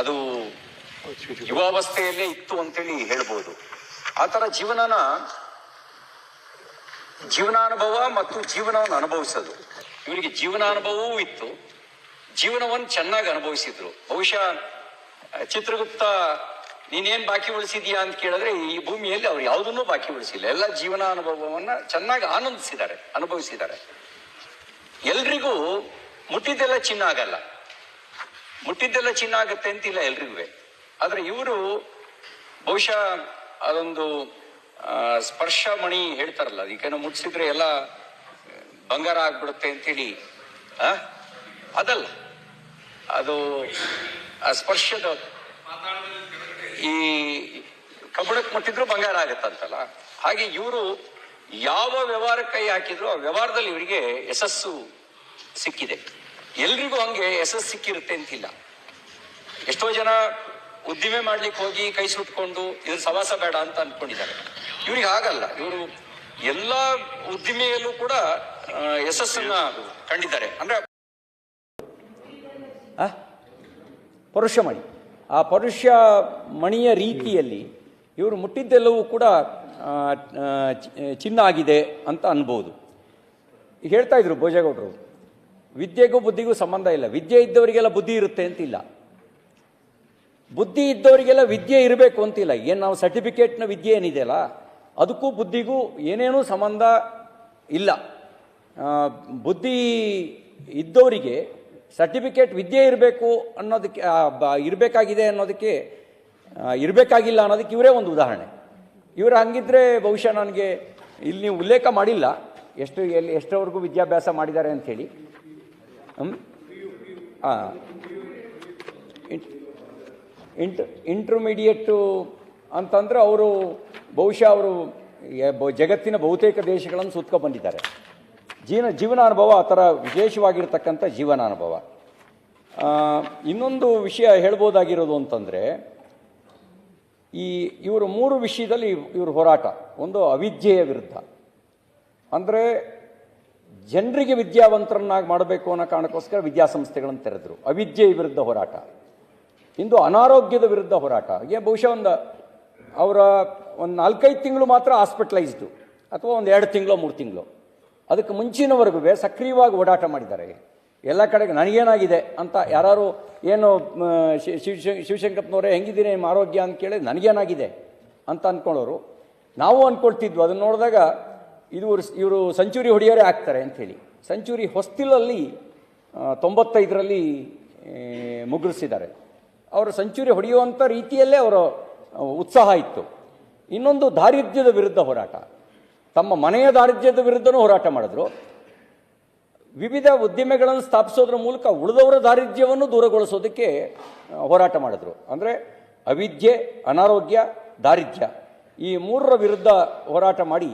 ಅದು ಯುವಾವಸ್ಥೆಯಲ್ಲೇ ಇತ್ತು ಅಂತೇಳಿ ಹೇಳ್ಬೋದು. ಆ ಥರ ಜೀವನನ ಜೀವನಾನುಭವ ಮತ್ತು ಜೀವನವನ್ನು ಅನುಭವಿಸೋದು. ಇವರಿಗೆ ಜೀವನಾನುಭವವೂ ಇತ್ತು. ಜೀವನವನ್ನು ಚೆನ್ನಾಗಿ ಅನುಭವಿಸಿದ್ರು. ಬಹುಶಃ ಚಿತ್ರಗುಪ್ತ, ನೀನೇನ್ ಬಾಕಿ ಉಳಿಸಿದ್ಯಾ ಅಂತ ಕೇಳಿದ್ರೆ ಈ ಭೂಮಿಯಲ್ಲಿ ಅವ್ರು ಯಾವುದನ್ನೂ ಬಾಕಿ ಉಳಿಸಿಲ್ಲ. ಎಲ್ಲ ಜೀವನಾನುಭವವನ್ನ ಚೆನ್ನಾಗಿ ಆನಂದಿಸಿದ್ದಾರೆ, ಅನುಭವಿಸಿದ್ದಾರೆ. ಎಲ್ರಿಗೂ ಮುಟ್ಟಿದ್ದೆಲ್ಲ ಚಿನ್ನ ಆಗಲ್ಲ. ಮುಟ್ಟಿದ್ದೆಲ್ಲ ಚಿನ್ನ ಆಗುತ್ತೆ ಅಂತಿಲ್ಲ ಎಲ್ರಿಗೂ. ಆದ್ರೆ ಇವರು ಬಹುಶಃ ಅದೊಂದು ಸ್ಪರ್ಶ ಮಣಿ ಹೇಳ್ತಾರಲ್ಲ ಅದಕ್ಕೇನೋ ಮುಟ್ಸಿದ್ರೆ ಎಲ್ಲ ಬಂಗಾರ ಆಗ್ಬಿಡುತ್ತೆ ಅಂತೇಳಿ. ಆ? ಅದಲ್ಲ. ಅದು, ಆ ಸ್ಪರ್ಶದ ಈ ಕಬ್ಬಣಕ್ಕೆ ಮುಟ್ಟಿದ್ರು ಬಂಗಾರ ಆಗತ್ತಂತಲ್ಲ. ಹಾಗೆ ಇವರು ಯಾವ ವ್ಯವಹಾರ ಕೈ ಹಾಕಿದ್ರು, ಆ ವ್ಯವಹಾರದಲ್ಲಿ ಇವರಿಗೆ ಯಶಸ್ಸು ಸಿಕ್ಕಿದೆ. ಎಲ್ರಿಗೂ ಹಂಗೆ ಯಶಸ್ಸು ಸಿಕ್ಕಿರುತ್ತೆ ಅಂತಿಲ್ಲ. ಎಷ್ಟೋ ಜನ ಉದ್ದಿಮೆ ಮಾಡ್ಲಿಕ್ಕೆ ಹೋಗಿ ಕೈ ಸುಟ್ಕೊಂಡು ಇದು ಸವಾಸ ಬೇಡ ಅಂತ ಅನ್ಕೊಂಡಿದ್ದಾರೆ. ಇವ್ರಿಗೆ ಆಗಲ್ಲ. ಇವರು ಎಲ್ಲಾ ಉದ್ದಿಮೆಯಲ್ಲೂ ಕೂಡ ಯಶಸ್ಸನ್ನ ಕಂಡಿದ್ದಾರೆ. ಅಂದ್ರೆ? ಪರುಷ ಮಣಿ. ಆ ಪರುಷ ಮಣಿಯ ರೀತಿಯಲ್ಲಿ ಇವರು ಮುಟ್ಟಿದ್ದೆಲ್ಲವೂ ಕೂಡ ಚಿನ್ನ ಆಗಿದೆ ಅಂತ ಅನ್ಬೋದು. ಹೇಳ್ತಾ ಇದ್ರು ಭೋಜೇಗೌಡರು ವಿದ್ಯೆಗೂ ಬುದ್ಧಿಗೂ ಸಂಬಂಧ ಇಲ್ಲ. ವಿದ್ಯೆ ಇದ್ದವರಿಗೆಲ್ಲ ಬುದ್ಧಿ ಇರುತ್ತೆ ಅಂತಿಲ್ಲ. ಬುದ್ಧಿ ಇದ್ದವರಿಗೆಲ್ಲ ವಿದ್ಯೆ ಇರಬೇಕು ಅಂತಿಲ್ಲ. ಏನು ನಾವು ಸರ್ಟಿಫಿಕೇಟ್ನ ವಿದ್ಯೆ ಏನಿದೆಯಲ್ಲ, ಅದಕ್ಕೂ ಬುದ್ಧಿಗೂ ಏನೇನೂ ಸಂಬಂಧ ಇಲ್ಲ. ಬುದ್ಧಿ ಇದ್ದವರಿಗೆ ಸರ್ಟಿಫಿಕೇಟ್ ವಿದ್ಯೆ ಇರಬೇಕು ಅನ್ನೋದಕ್ಕೆ ಇರಬೇಕಾಗಿದೆ ಅನ್ನೋದಕ್ಕೆ ಇರಬೇಕಾಗಿಲ್ಲ ಅನ್ನೋದಕ್ಕೆ ಇವರೇ ಒಂದು ಉದಾಹರಣೆ. ಇವರು ಹಂಗಿದ್ರೆ ಬಹುಶಃ ನನಗೆ ಇಲ್ಲಿ ನೀವು ಉಲ್ಲೇಖ ಮಾಡಿಲ್ಲ. ಎಷ್ಟು, ಎಲ್ಲಿ, ಎಷ್ಟರವರೆಗೂ ವಿದ್ಯಾಭ್ಯಾಸ ಮಾಡಿದ್ದಾರೆ ಅಂಥೇಳಿ. ಇಂಟ್ ಇಂಟರ್ಮೀಡಿಯೇಟು ಅಂತಂದರೆ ಅವರು ಬಹುಶಃ ಅವರು ಜಗತ್ತಿನ ಬಹುತೇಕ ದೇಶಗಳನ್ನು ಸುತ್ಕೊ ಬಂದಿದ್ದಾರೆ. ಜೀವನ, ಜೀವನಾನುಭವ ಆ ಥರ ವಿಶೇಷವಾಗಿರ್ತಕ್ಕಂಥ ಜೀವನಾನುಭವ. ಇನ್ನೊಂದು ವಿಷಯ ಹೇಳ್ಬೋದಾಗಿರೋದು ಅಂತಂದರೆ, ಈ ಇವರು ಮೂರು ವಿಷಯದಲ್ಲಿ ಇವರು ಹೋರಾಟ. ಒಂದು ಅವಿದ್ಯೆಯ ವಿರುದ್ಧ. ಅಂದರೆ ಜನರಿಗೆ ವಿದ್ಯಾವಂತರನ್ನಾಗಿ ಮಾಡಬೇಕು ಅನ್ನೋ ಕಾರಣಕ್ಕೋಸ್ಕರ ವಿದ್ಯಾಸಂಸ್ಥೆಗಳನ್ನು ತೆರೆದರು. ಅವಿದ್ಯೆ ವಿರುದ್ಧ ಹೋರಾಟ. ಇಂದು ಅನಾರೋಗ್ಯದ ವಿರುದ್ಧ ಹೋರಾಟ. ಏ ಬಹುಶಃ ಒಂದು ಅವರ ಒಂದು ನಾಲ್ಕೈದು ತಿಂಗಳು ಮಾತ್ರ ಹಾಸ್ಪಿಟಲೈಸ್ಡು ಅಥವಾ ಒಂದು ಎರಡು ತಿಂಗಳು, ಮೂರು ತಿಂಗಳು. ಅದಕ್ಕೆ ಮುಂಚಿನವರೆಗೂ ಸಕ್ರಿಯವಾಗಿ ಓಡಾಟ ಮಾಡಿದ್ದಾರೆ. ಎಲ್ಲ ಕಡೆಗೆ ನನಗೇನಾಗಿದೆ ಅಂತ ಯಾರು ಏನು ಶಿವ ಶಿವಶಂಕರಪ್ಪನವರೇ ಹೆಂಗಿದ್ದೀರಿ, ನಿಮ್ಮ ಆರೋಗ್ಯ ಅಂತ ಕೇಳಿ ನನಗೇನಾಗಿದೆ ಅಂತ ಅಂದ್ಕೊಳ್ಳೋರು ನಾವು ಅಂದ್ಕೊಳ್ತಿದ್ವು ಅದನ್ನು ನೋಡಿದಾಗ ಇದು ಇವರು ಸೆಂಚುರಿ ಹೊಡೆಯೋರೇ ಆಗ್ತಾರೆ ಅಂಥೇಳಿ. ಸೆಂಚುರಿ ಹೊಸ್ತಿಲಲ್ಲಿ ತೊಂಬತ್ತೈದರಲ್ಲಿ ಮುಗ್ರಿಸಿದ್ದಾರೆ. ಅವರು ಸೆಂಚುರಿ ಹೊಡೆಯುವಂಥ ರೀತಿಯಲ್ಲೇ ಅವರ ಉತ್ಸಾಹ ಇತ್ತು. ಇನ್ನೊಂದು ದಾರಿದ್ರ್ಯದ ವಿರುದ್ಧ ಹೋರಾಟ. ತಮ್ಮ ಮನೆಯ ದಾರಿದ್ರ್ಯದ ವಿರುದ್ಧನೂ ಹೋರಾಟ ಮಾಡಿದ್ರು. ವಿವಿಧ ಉದ್ದಿಮೆಗಳನ್ನು ಸ್ಥಾಪಿಸೋದ್ರ ಮೂಲಕ ಉಳಿದವರ ದಾರಿದ್ರ್ಯವನ್ನು ದೂರಗೊಳಿಸೋದಕ್ಕೆ ಹೋರಾಟ ಮಾಡಿದ್ರು. ಅಂದರೆ ಅವಿದ್ಯೆ, ಅನಾರೋಗ್ಯ, ದಾರಿದ್ರ್ಯ ಈ ಮೂರರ ವಿರುದ್ಧ ಹೋರಾಟ ಮಾಡಿ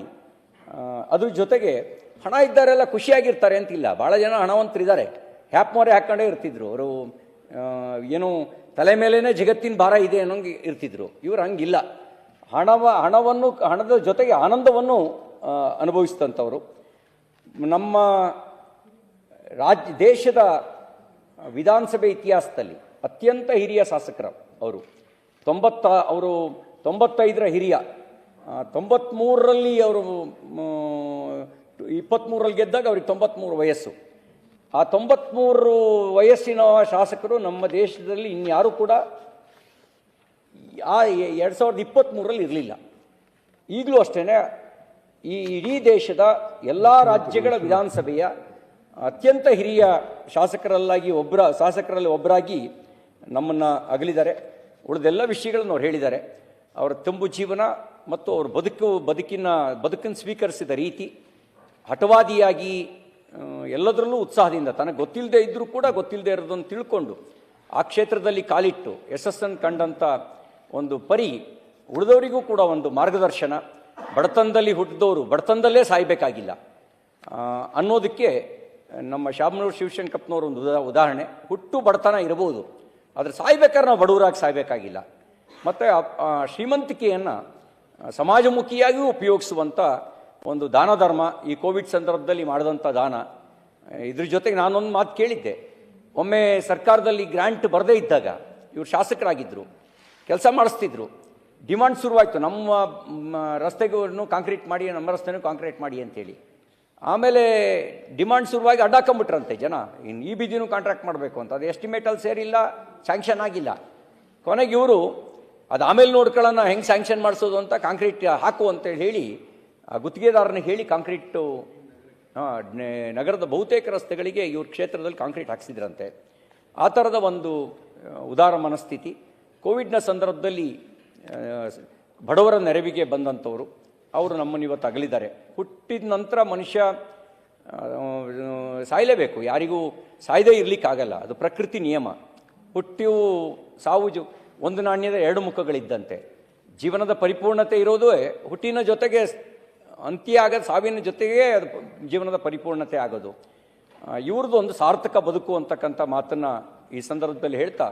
ಅದ್ರ ಜೊತೆಗೆ ಹಣ ಇದ್ದಾರೆಲ್ಲ ಖುಷಿಯಾಗಿರ್ತಾರೆ ಅಂತಿಲ್ಲ. ಭಾಳ ಜನ ಹಣವಂತರಿದ್ದಾರೆ. ಹ್ಯಾಪ್ ಮೊರೆ ಹಾಕ್ಕೊಂಡೇ ಇರ್ತಿದ್ರು. ಅವರು ಏನು ತಲೆ ಮೇಲೇ ಜಗತ್ತಿನ ಭಾರ ಇದೆ ಅನ್ನೋಂಗೆ ಇರ್ತಿದ್ರು. ಇವರು ಹಂಗಿಲ್ಲ. ಹಣವ, ಹಣವನ್ನು, ಹಣದ ಜೊತೆಗೆ ಆನಂದವನ್ನು ಅನುಭವಿಸಿದಂಥವರು. ನಮ್ಮ ರಾಜ್ಯ ದೇಶದ ವಿಧಾನಸಭೆ ಇತಿಹಾಸದಲ್ಲಿ ಅತ್ಯಂತ ಹಿರಿಯ ಶಾಸಕರು ಅವರು. ತೊಂಬತ್ತ, ಅವರು ತೊಂಬತ್ತೈದರ ಹಿರಿಯ. ಆ, ತೊಂಬತ್ಮೂರರಲ್ಲಿ ಅವರು ಇಪ್ಪತ್ತ್ಮೂರರಲ್ಲಿ ಗೆದ್ದಾಗ ಅವ್ರಿಗೆ ತೊಂಬತ್ತ್ಮೂರು ವಯಸ್ಸು. ಆ ತೊಂಬತ್ತ್ಮೂರು ವಯಸ್ಸಿನ ಶಾಸಕರು ನಮ್ಮ ದೇಶದಲ್ಲಿ ಇನ್ಯಾರೂ ಕೂಡ ಆ ಎರಡು ಸಾವಿರದ ಇಪ್ಪತ್ತ್ಮೂರರಲ್ಲಿ ಇರಲಿಲ್ಲ. ಈಗಲೂ ಅಷ್ಟೇ ಈ ಇಡೀ ದೇಶದ ಎಲ್ಲ ರಾಜ್ಯಗಳ ವಿಧಾನಸಭೆಯ ಅತ್ಯಂತ ಹಿರಿಯ ಶಾಸಕರಲ್ಲಾಗಿ ಒಬ್ಬರ ಶಾಸಕರಲ್ಲಿ ಒಬ್ಬರಾಗಿ ನಮ್ಮನ್ನು ಅಗಲಿದ್ದಾರೆ. ಉಳಿದೆಲ್ಲ ವಿಷಯಗಳನ್ನು ಅವ್ರು ಹೇಳಿದ್ದಾರೆ. ಅವರ ತುಂಬು ಜೀವನ ಮತ್ತು ಅವರು ಬದುಕು, ಬದುಕಿನ, ಬದುಕನ್ನು ಸ್ವೀಕರಿಸಿದ ರೀತಿ, ಹಠವಾದಿಯಾಗಿ ಎಲ್ಲದರಲ್ಲೂ ಉತ್ಸಾಹದಿಂದ, ತನಗೆ ಗೊತ್ತಿಲ್ಲದೆ ಇದ್ದರೂ ಕೂಡ ಗೊತ್ತಿಲ್ಲದೆ ಇರೋದನ್ನು ತಿಳ್ಕೊಂಡು, ಆ ಕ್ಷೇತ್ರದಲ್ಲಿ ಕಾಲಿಟ್ಟು, ಯಶಸ್ಸನ್ನು ಕಂಡಂಥ ಒಂದು ಪರಿ ಉಳಿದವರಿಗೂ ಕೂಡ ಒಂದು ಮಾರ್ಗದರ್ಶನ, ಬಡತನದಲ್ಲಿ ಹುಟ್ಟಿದವರು, ಬಡತನದಲ್ಲೇ ಸಾಯಬೇಕಾಗಿಲ್ಲ. ಅನ್ನೋದಕ್ಕೆ ನಮ್ಮ ಶಾಮನೂರು ಶಿವಶಂಕಪ್ಪನವ್ರ ಒಂದು ಉದಾ, ಉದಾಹರಣೆ. ಹುಟ್ಟು ಬಡತನ ಇರಬಹುದು, ಆದರೆ ಸಾಯ್ಬೇಕಾದ್ರೆ ನಾವು ಬಡವರಾಗಿ ಸಾಯಬೇಕಾಗಿಲ್ಲ. ಮತ್ತು ಶ್ರೀಮಂತಿಕೆಯನ್ನು ಸಮಾಜಮುಖಿಯಾಗಿಯೂ ಉಪಯೋಗಿಸುವಂಥ ಒಂದು ದಾನ ಧರ್ಮ ಈ ಕೋವಿಡ್ ಸಂದರ್ಭದಲ್ಲಿ ಮಾಡಿದಂಥ ದಾನ. ಇದ್ರ ಜೊತೆಗೆ ನಾನೊಂದು ಮಾತು ಕೇಳಿದ್ದೆ. ಒಮ್ಮೆ ಸರ್ಕಾರದಲ್ಲಿ ಗ್ರ್ಯಾಂಟ್ ಬರದೇ ಇದ್ದಾಗ ಇವರು ಶಾಸಕರಾಗಿದ್ದರು ಕೆಲಸ ಮಾಡಿಸ್ತಿದ್ರು. ಡಿಮಾಂಡ್ ಶುರುವಾಯಿತು. ನಮ್ಮ ರಸ್ತೆಗೂ ಕಾಂಕ್ರೀಟ್ ಮಾಡಿ, ನಮ್ಮ ರಸ್ತೆನೂ ಕಾಂಕ್ರೀಟ್ ಮಾಡಿ ಅಂತೇಳಿ. ಆಮೇಲೆ ಡಿಮಾಂಡ್ ಶುರುವಾಗಿ ಅಡ್ಡಾಕೊಂಬಿಟ್ರಂತೆ ಜನ. ಇನ್ನು ಈ ಬೀದಿನೂ ಕಾಂಟ್ರಾಕ್ಟ್ ಮಾಡಬೇಕು ಅಂತ. ಅದು ಎಸ್ಟಿಮೇಟಲ್ಲಿ ಸೇರಿಲ್ಲ, ಸ್ಯಾಂಕ್ಷನ್ ಆಗಿಲ್ಲ. ಕೊನೆಗೆ ಇವರು ಅದು ಆಮೇಲೆ ನೋಡ್ಕೊಳ್ಳೋಣ ಹೆಂಗೆ ಸ್ಯಾಂಕ್ಷನ್ ಮಾಡಿಸೋದು ಅಂತ ಕಾಂಕ್ರೀಟ್ ಹಾಕು ಅಂತೇಳಿ ಹೇಳಿ, ಆ ಗುತ್ತಿಗೆದಾರನಿಗೆ ಹೇಳಿ ಕಾಂಕ್ರೀಟು ನಗರದ ಬಹುತೇಕ ರಸ್ತೆಗಳಿಗೆ ಇವ್ರ ಕ್ಷೇತ್ರದಲ್ಲಿ ಕಾಂಕ್ರೀಟ್ ಹಾಕ್ಸಿದ್ರಂತೆ. ಆ ಥರದ ಒಂದು ಉದಾರ ಮನಸ್ಥಿತಿ. ಕೋವಿಡ್ನ ಸಂದರ್ಭದಲ್ಲಿ ಬಡವರ ನೆರವಿಗೆ ಬಂದಂಥವರು, ಅವರು ನಮ್ಮನ್ನು ಇವತ್ತು ಅಗಲಿದ್ದಾರೆ. ಹುಟ್ಟಿದ ನಂತರ ಮನುಷ್ಯ ಸಾಯಲೇಬೇಕು. ಯಾರಿಗೂ ಸಾಯ್ದೇ ಇರಲಿಕ್ಕಾಗಲ್ಲ. ಅದು ಪ್ರಕೃತಿ ನಿಯಮ. ಹುಟ್ಟಿಯು ಸಾವು ಒಂದು ನಾಣ್ಯದ ಎರಡು ಮುಖಗಳಿದ್ದಂತೆ. ಜೀವನದ ಪರಿಪೂರ್ಣತೆ ಇರೋದು ಹುಟ್ಟಿನ ಜೊತೆಗೆ ಅಂತ್ಯ ಆಗೋದು ಸಾವಿನ ಜೊತೆಗೆ ಅದು ಜೀವನದ ಪರಿಪೂರ್ಣತೆ ಆಗೋದು. ಇವ್ರದ್ದು ಒಂದು ಸಾರ್ಥಕ ಬದುಕು ಅಂತಕ್ಕಂಥ ಮಾತನ್ನು ಈ ಸಂದರ್ಭದಲ್ಲಿ ಹೇಳ್ತಾ,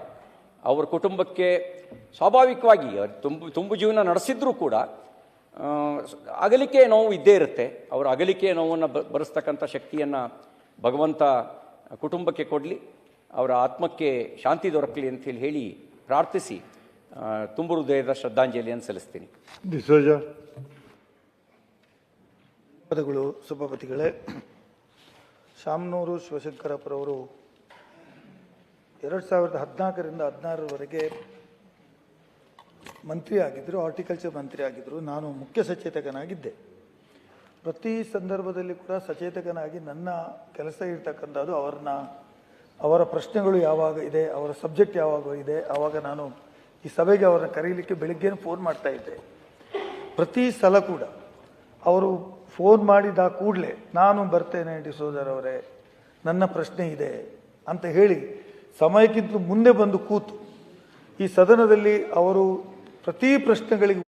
ಅವ್ರ ಕುಟುಂಬಕ್ಕೆ ಸ್ವಾಭಾವಿಕವಾಗಿ ತುಂಬು ತುಂಬು ಜೀವನ ನಡೆಸಿದ್ರೂ ಕೂಡ ಅಗಲಿಕೆ ನೋವು ಇದ್ದೇ ಇರುತ್ತೆ. ಅವರ ಅಗಲಿಕೆ ನೋವನ್ನು ಬ, ಬರೆಸ್ತಕ್ಕಂಥ ಶಕ್ತಿಯನ್ನು ಭಗವಂತ ಕುಟುಂಬಕ್ಕೆ ಕೊಡಲಿ, ಅವರ ಆತ್ಮಕ್ಕೆ ಶಾಂತಿ ದೊರಕಲಿ ಅಂತೇಳಿ ಹೇಳಿ ಪ್ರಾರ್ಥಿಸಿ ತುಂಬು ಹೃದಯದ ಶ್ರದ್ಧಾಂಜಲಿಯನ್ನು ಸಲ್ಲಿಸ್ತೀನಿ. ಪದಗಳು ಸಭಾಪತಿಗಳೇ ಶಾಮನೂರು ಶಿವಶಂಕರಪ್ಪರವರು ಎರಡು ಸಾವಿರದ ಹದಿನಾಲ್ಕರಿಂದ ಹದಿನಾರರವರೆಗೆ ಮಂತ್ರಿ ಆಗಿದ್ದರು ಹಾರ್ಟಿಕಲ್ಚರ್ ಮಂತ್ರಿ ಆಗಿದ್ದರು ನಾನು ಮುಖ್ಯ ಸಚೇತಕನಾಗಿದ್ದೆ. ಪ್ರತಿ ಸಂದರ್ಭದಲ್ಲಿ ಕೂಡ ಸಚೇತಕನಾಗಿ ನನ್ನ ಕೆಲಸ ಇರ್ತಕ್ಕಂಥದ್ದು ಅವ್ರನ್ನ ಅವರ ಪ್ರಶ್ನೆಗಳು ಯಾವಾಗ ಇದೆ, ಅವರ ಸಬ್ಜೆಕ್ಟ್ ಯಾವಾಗ ಇದೆ, ಆವಾಗ ನಾನು ಈ ಸಭೆಗೆ ಅವರನ್ನ ಕರೀಲಿಕ್ಕೆ ಬೆಳಿಗ್ಗೆ ಫೋನ್ ಮಾಡ್ತಾ ಇದ್ದೆ. ಪ್ರತಿ ಸಲ ಕೂಡ ಅವರು ಫೋನ್ ಮಾಡಿದ ಕೂಡಲೇ ನಾನು ಬರ್ತೇನೆ ಡಿಸೋದರ್ ಅವರೇ, ನನ್ನ ಪ್ರಶ್ನೆ ಇದೆ ಅಂತ ಹೇಳಿ ಸಮಯಕ್ಕಿಂತ ಮುಂದೆ ಬಂದು ಕೂತು ಈ ಸದನದಲ್ಲಿ ಅವರು ಪ್ರತಿ ಪ್ರಶ್ನೆಗಳಿಗೆ